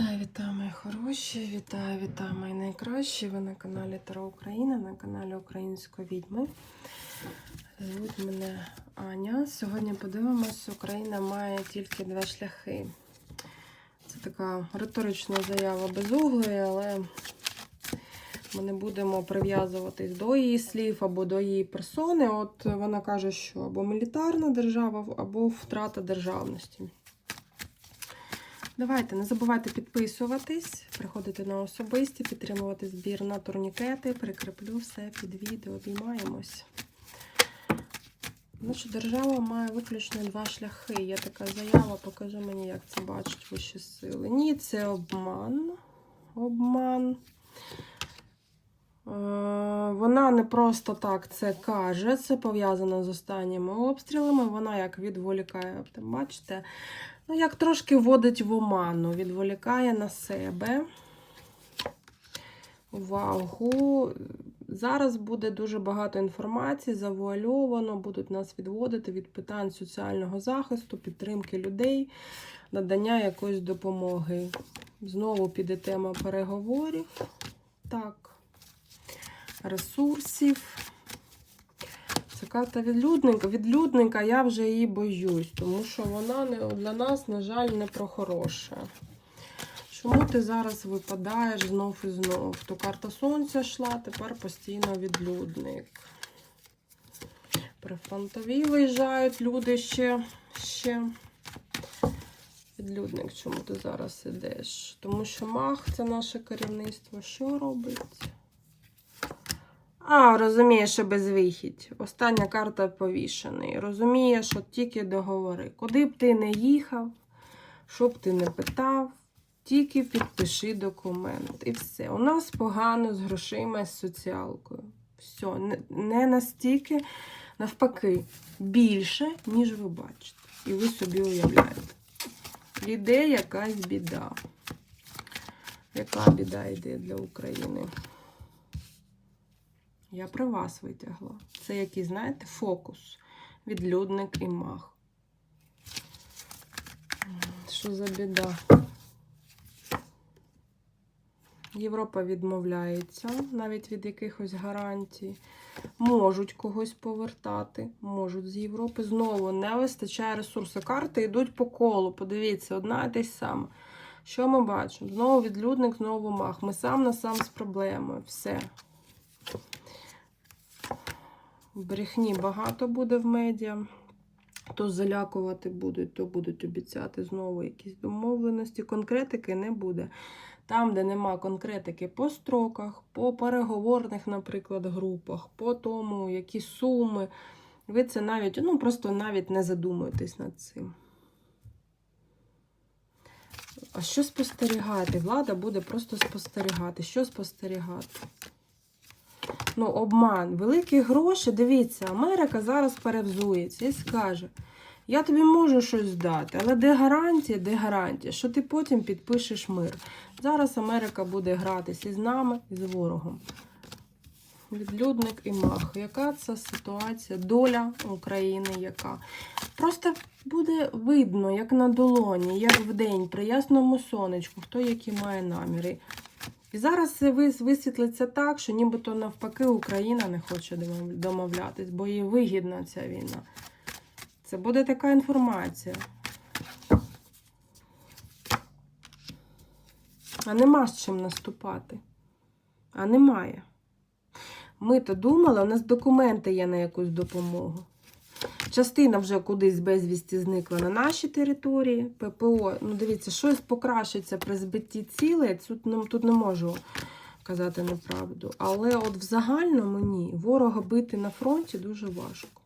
Вітаю, вітаю, мої хороші! Вітаю, вітаю, мої найкращі! Ви на каналі Таро Україна, на каналі Української відьми. Звуть мене Аня. Сьогодні подивимось, Україна має тільки два шляхи. Це така риторична заява без углої, але ми не будемо прив'язуватись до її слів або до її персони. От вона каже, що або мілітарна держава, або втрата державності. Давайте, не забувайте підписуватись, приходити на особисті, підтримувати збір на турнікети. Прикріплю все під відео. Обіймаємось. Наша держава має виключно два шляхи. Є така заява, покажи мені, як це бачать вищі сили. Ні, це обман. Обман. Е, Вона не просто так це каже, це пов'язано з останніми обстрілами. Вона як відволікає, бачите, ну як трошки вводить в оману, відволікає на себе увагу. Зараз буде дуже багато інформації, завуальовано, будуть нас відводити від питань соціального захисту, підтримки людей, надання якоїсь допомоги. Знову піде тема переговорів. Так, ресурсів. Це карта відлюдника. Відлюдника я вже її боюсь, тому що вона не, для нас, на жаль, не про хороше. Чому ти зараз випадаєш знов і знов? То карта сонця йшла, тепер постійно відлюдник. При фронтовій виїжджають люди ще. ще. Відлюдник, чому ти зараз ідеш? Тому що мах це наше керівництво. Що робить? А, розуміє, що безвихідь. Остання карта повішений. Розуміє, що тільки договори. Куди б ти не їхав, що б ти не питав, тільки підпиши документ. І все. У нас погано з грошима, з соціалкою. Все, не настільки, навпаки, більше, ніж ви бачите. І ви собі уявляєте. Іде якась біда. Яка біда йде для України? Я при вас витягла. Це який, знаєте, фокус. Відлюдник і мах. Що за біда? Європа відмовляється навіть від якихось гарантій. Можуть когось повертати, можуть з Європи. Знову не вистачає ресурсу. Карти йдуть по колу. Подивіться, одна і те саме. Що ми бачимо? Знову відлюдник, знову мах. Ми сам на сам з проблемою. Все. Брехні багато буде в медіа. То залякувати будуть, то будуть обіцяти знову якісь домовленості. Конкретики не буде. Там, де нема конкретики по строках, по переговорних, наприклад, групах, по тому, які суми, ви це навіть, ну, просто навіть не задумуєтесь над цим. А що спостерігати? Влада буде просто спостерігати. Що спостерігати? Ну, обман. Великі гроші, дивіться, Америка зараз перевзується і скаже: я тобі можу щось дати, але де гарантія, де гарантія, що ти потім підпишеш мир. Зараз Америка буде гратися із нами, і з ворогом. Відлюдник і мах. Яка це ситуація? Доля України яка? Просто буде видно, як на долоні, як в день, при ясному сонечку, хто які має наміри. І зараз висвітлиться так, що нібито навпаки Україна не хоче домовлятись, бо їй вигідна ця війна. Це буде така інформація. А нема з чим наступати. А немає. Ми то думали, у нас документи є на якусь допомогу. Частина вже кудись безвісті зникла на нашій території. ППО, ну дивіться, щось покращиться при збитті цілей. Тут не, тут не можу казати неправду. Але от в загальному ні. Ворога бити на фронті дуже важко.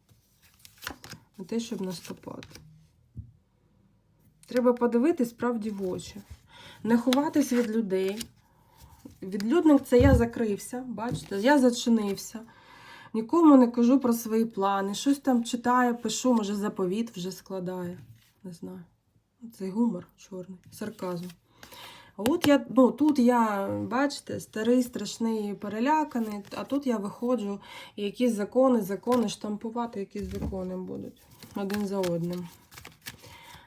Не те, щоб наступати. Треба подивитись справді в очі. Не ховатись від людей. Відлюдник це я закрився, бачите, я зачинився. Нікому не кажу про свої плани. Щось там читаю, пишу, може, заповіт вже складає. Не знаю. Цей гумор чорний, сарказм. А от я, ну, тут я, бачите, старий, страшний, переляканий, а тут я виходжу і якісь закони, закони, штампувати якісь закони будуть один за одним.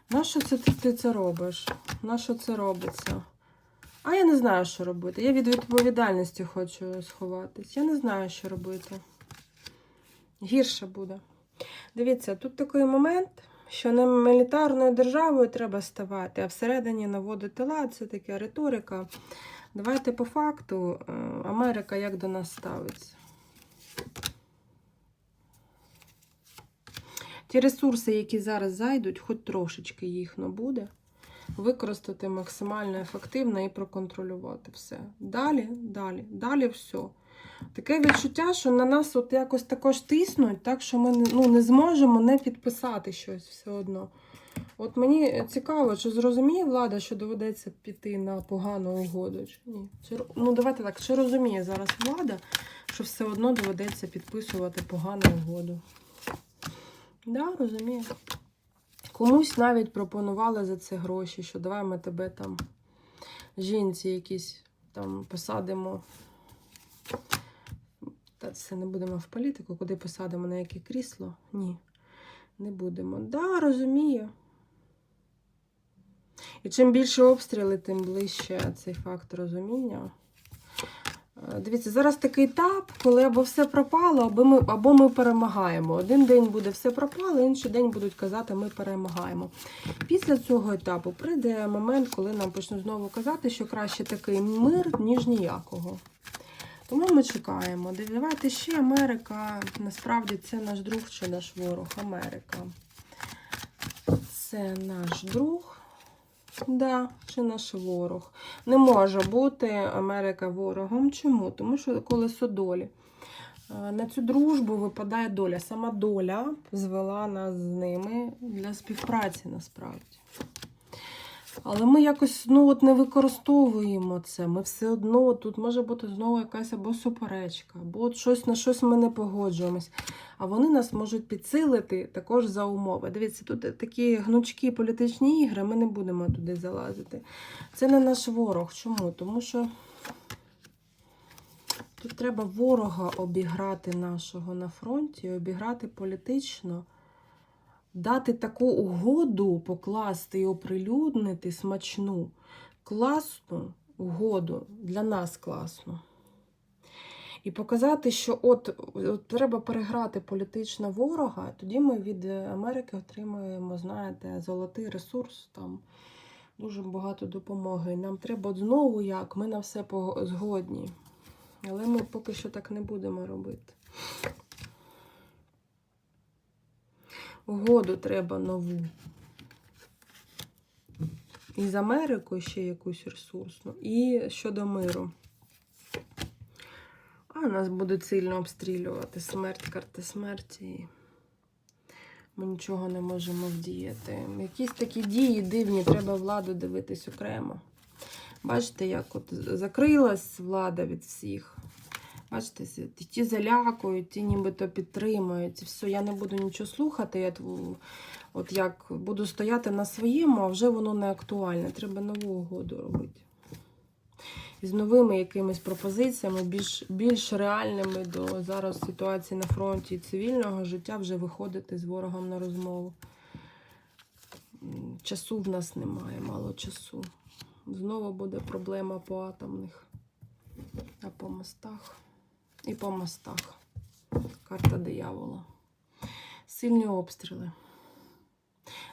Нащо це ти, ти це робиш? Нащо це робиться? А я не знаю, що робити. Я від відповідальності хочу сховатись. Я не знаю, що робити. Гірше буде. Дивіться, тут такий момент, що не мілітарною державою треба ставати, а всередині наводити лад, це така риторика. Давайте по факту, е, Америка як до нас ставиться. Ті ресурси, які зараз зайдуть, хоч трошечки їх не буде, використати максимально ефективно і проконтролювати все. Далі, далі, далі все. Таке відчуття, що на нас от якось також тиснуть, так що ми ну, не зможемо не підписати щось все одно. От мені цікаво, чи зрозуміє влада, що доведеться піти на погану угоду, чи ні. Чи, ну, давайте так, чи розуміє зараз влада, що все одно доведеться підписувати погану угоду? Да, розумію. Комусь навіть пропонували за це гроші, що давай ми тебе там жінці якісь там посадимо. Та це не будемо в політику, куди посадимо на яке крісло? Ні, не будемо. Да, розумію. І чим більше обстріли, тим ближче цей факт розуміння. Дивіться, зараз такий етап, коли або все пропало, або ми, або ми перемагаємо. Один день буде все пропало, інший день будуть казати, ми перемагаємо. Після цього етапу прийде момент, коли нам почнуть знову казати, що краще такий мир, ніж ніякого. Тому ми чекаємо. Давайте ще Америка. Насправді це наш друг чи наш ворог. Америка. Це наш друг. Да, чи наш ворог. Не може бути Америка ворогом. Чому? Тому що колесо долі. Е, На цю дружбу випадає доля. Сама доля звела нас з ними для співпраці насправді. Але ми якось ну, от не використовуємо це. Ми все одно тут може бути знову якась або суперечка, або от щось на щось ми не погоджуємось. А вони нас можуть підсилити також за умови. Дивіться, тут такі гнучкі політичні ігри, ми не будемо туди залазити. Це не наш ворог. Чому? Тому що тут треба ворога обіграти нашого на фронті, обіграти політично дати таку угоду покласти і оприлюднити смачну, класну угоду для нас класну. І показати, що от, от треба переграти політично ворога, тоді ми від Америки отримуємо, знаєте, золотий ресурс, там дуже багато допомоги. Нам треба знову як, ми на все згодні. Але ми поки що так не будемо робити. Угоду треба нову. І з Америкою ще якусь ресурсну. І щодо миру. А нас будуть сильно обстрілювати. Смерть, карта смерті. Ми нічого не можемо вдіяти. Якісь такі дії дивні, треба владу дивитись окремо. Бачите, як от закрилась влада від всіх. Бачите, ті- залякують, ті нібито підтримують. Все, я не буду нічого слухати. Я от як буду стояти на своєму, а вже воно не актуальне. Треба нову угоду робити. І з новими якимись пропозиціями, більш, більш реальними до зараз ситуації на фронті цивільного життя вже виходити з ворогом на розмову. Часу в нас немає, мало часу. Знову буде проблема по атомних, а по мостах. І по мостах. Карта диявола. Сильні обстріли.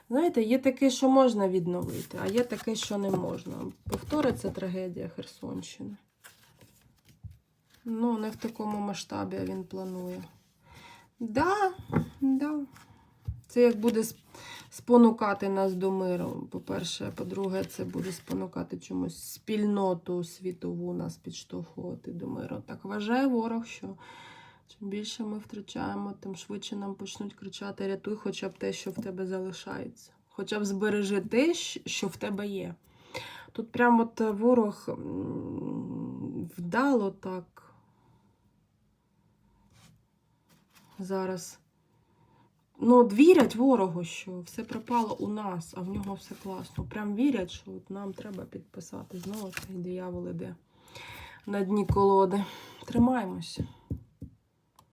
Знаєте, є таке, що можна відновити, а є таке, що не можна. Повториться трагедія Херсонщини. Ну, не в такому масштабі він планує. Да, да. Це як буде спонукати нас до миру. По-перше, по-друге, це буде спонукати чомусь спільноту світову нас підштовхувати до миру. Так вважає ворог, що чим більше ми втрачаємо, тим швидше нам почнуть кричати: рятуй хоча б те, що в тебе залишається. Хоча б збережи те, що в тебе є. Тут прямо от ворог вдало так зараз. Ну, от вірять ворогу, що все пропало у нас, а в нього все класно. Прям вірять, що от нам треба підписати. Знову цей диявол іде на дні колоди. Тримаємося.